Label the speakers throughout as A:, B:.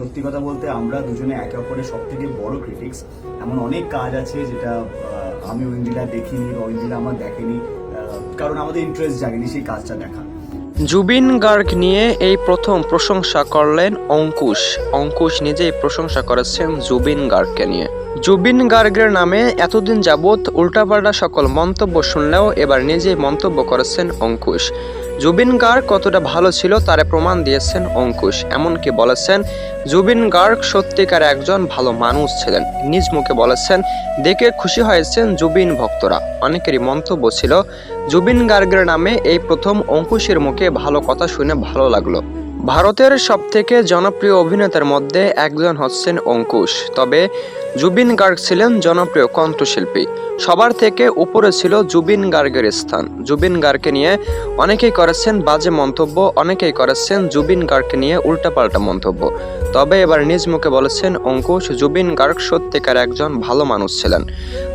A: সত্যি কথা বলতে আমরা দুজনে একে অপরের সব থেকে বড় ক্রিটিক্স এমন অনেক কাজ আছে যেটা আমি ঐন্দিলা দেখিনি বা ঐন্দিলা আমার দেখেনি কারণ আমাদের ইন্টারেস্ট জাগেনি সেই কাজটা দেখা।
B: জুবিন গার্গ নিয়ে এই প্রথম প্রশংসা করলেন অঙ্কুশ। অঙ্কুশ নিজেই প্রশংসা করেছেন জুবিন গার্গকে নিয়ে। জুবিন গার্গের নামে এতদিন যাবৎ উল্টাপাল্টা সকল মন্তব্য শুনলেও এবার নিজেই মন্তব্য করেছেন অঙ্কুশ। জুবিন গার্গ কতটা ভালো ছিল তারে প্রমাণ দিয়েছেন অঙ্কুশ। এমনকি বলেছেন, জুবিন গার্গ সত্যিকার একজন ভালো মানুষ ছিলেন। নিজ মুখে বলেছেন, দেখে খুশি হয়েছেন জুবিন ভক্তরা। অনেকেরই মন্তব্য ছিল, জুবিন গার্গের নামে এই প্রথম অঙ্কুশের মুখে ভালো কথা শুনে ভালো লাগল। ভারতের সবথেকে জনপ্রিয় অভিনেতার মধ্যে একজন হচ্ছেন অঙ্কুশ। তবে জুবিন গার্গ ছিলেন জনপ্রিয় কণ্ঠশিল্পী। সবার থেকে উপরে ছিল জুবিন গার্গের স্থান। জুবিন গার্গকে নিয়ে অনেকেই করেছেন বাজে মন্তব্য, অনেকেই করেছেন জুবিন গার্গকে নিয়ে উল্টাপাল্টা মন্তব্য। তবে এবার নিজ মুখে বলেছেন অঙ্কুশ, জুবিন গার্গ সত্যিকার একজন ভালো মানুষ ছিলেন।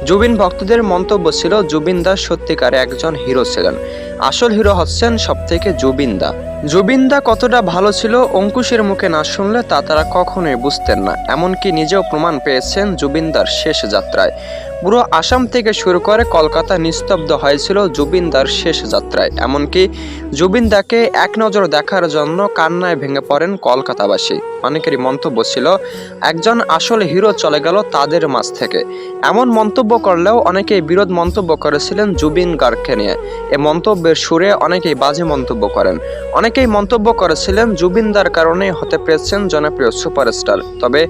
B: জুবিন ভক্তদের মন্তব্য ছিল, জুবিন দাস সত্যিকার একজন হিরো ছিলেন। আসল হিরো হচ্ছেন সব থেকে জুবিন দা। জুবিন দা কতটা ভালো ছিল অঙ্কুশের মুখে না শুনলে তা তারা কখনোই বুঝতেন না, এমনকি নিজেও প্রমাণ পেয়েছেন জুবিনদার শেষ যাত্রায়। পুরো আসাম থেকে শুরু করে কলকাতা নিস্তব্ধ হয়েছিল জুবিনদার শেষ যাত্রায়। এমনকি জুবিনদাকে এক নজর দেখার জন্য কান্নায় ভেঙে পড়েন কলকাতাবাসী। অনেকেরই মন্তব্য ছিল, একজন আসল হিরো চলে গেল তাদের মাঝ থেকে। এমন মন্তব্য করলেও অনেকেই বিরোধ মন্তব্য করেছিলেন জুবিন গার্গকে নিয়ে। এ মন্তব্যের সুরে অনেকেই বাজে মন্তব্য করেন। অনেকেই মন্তব্য করেছিলেন, জুবিনদার কারণে হতে পেরেছেন জনপ্রিয় সুপারস্টার। তবে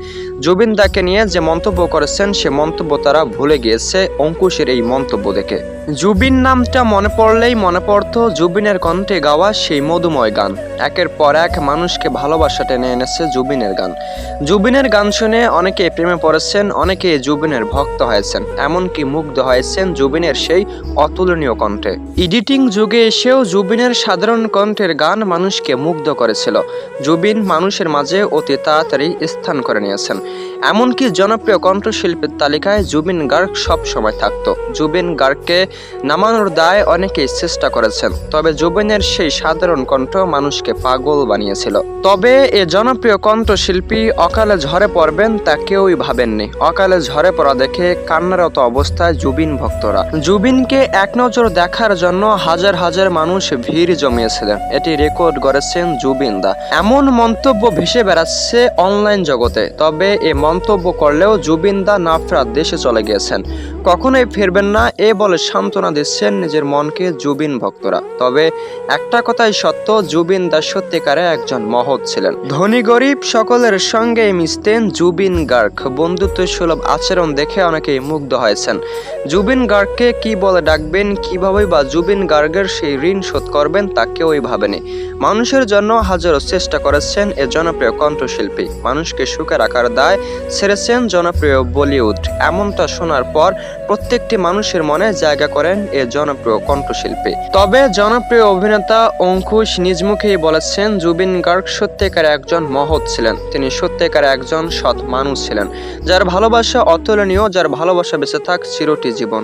B: জুবিনদাকে নিয়ে যে মন্তব্য করেছেন, সে মন্তব্য তারা ভুলে গিয়েছে অঙ্কুশের এই মন্তব্য দেখে। জুবিন নামটা মনে পড়লেই মনে পড়ত জুবিনের কণ্ঠে গাওয়া সেই মধুময় গান। একের পর এক মানুষকে ভালোবাসা টেনে এনেছে জুবিনের গান। জুবিনের গান শুনে অনেকে প্রেমে পড়েছেন, অনেকে জুবিনের ভক্ত হয়েছেন। এমনকি মুগ্ধ হয়েছেন জুবিনের সেই অতুলনীয় কণ্ঠে। এডিটিং যুগে এসেও জুবিনের সাধারণ কণ্ঠের গান মানুষকে মুগ্ধ করেছিল। জুবিন মানুষের মাঝে অতি তাড়াতাড়ি স্থান করে নিয়েছেন। এমনকি জনপ্রিয় কণ্ঠশিল্পীর তালিকায় জুবিন গার্গ সব সময় থাকতো। জুবিন গার্গকে নামানোর দায় অনেকেই চেষ্টা করেছেন, তবে জুবিনের সেই সাধারণ কণ্ঠ মানুষকে পাগল বানিয়েছিল। তবে এ জনপ্রিয় কণ্ঠশিল্পী অকালে ঝরে পড়বেন তা কেউই ভাবেননি। অকালে ঝরে পড়া দেখে কান্নারত অবস্থায় জুবিন ভক্তরা। জুবিনকে এক নজর দেখার জন্য হাজার হাজার মানুষ ভিড় জমিয়েছিলেন। এটি রেকর্ড করেছেন জুবিন দা। এমন মন্তব্য ভেসে বেড়াচ্ছে অনলাইন জগতে, তবে এ মন্তব্য করলেও জুবিন দা নাফরাত দেশে চলে গিয়েছেন। কখনোই ফিরবেন না, এ বলে সান্ত্বনা দিচ্ছেন নিজের মনকে জুবিন ভক্তরা। তবে একটা কথাই সত্য, জুবিন দাস সত্যিকারে একজন মহৎ ছিলেন। ধনী গরিব সকলের সঙ্গে মিশতেন জুবিন গার্গ। বন্ধুত্ব সুলভ আচরণ দেখে অনেকেই মুগ্ধ হয়েছেন। জুবিন গার্গকে কি বলে ডাকবেন কীভাবে বা জুবিন গার্গের সেই ঋণ শোধ করবেন তা কেউই ভাবেনি। মানুষের জন্য হাজারো চেষ্টা করেছেন এ জনপ্রিয় কণ্ঠশিল্পী। মানুষকে সুখে রাখার দায় ছেড়েছেন জনপ্রিয় বলিউড। এমনটা শোনার পর প্রত্যেকটি মানুষের মনে জায়গা করেন এ জনপ্রিয় কণ্ঠশিল্পী। তবে জনপ্রিয় অভিনেতা অঙ্কুশ নিজ মুখেই বলেছেন, জুবিন গার্গ সত্যিকার একজন মহৎ ছিলেন। তিনি সত্যিকার একজন সৎ মানুষ ছিলেন, যার ভালোবাসা অতুলনীয়, যার ভালোবাসা বেঁচে থাক চিরটি জীবন।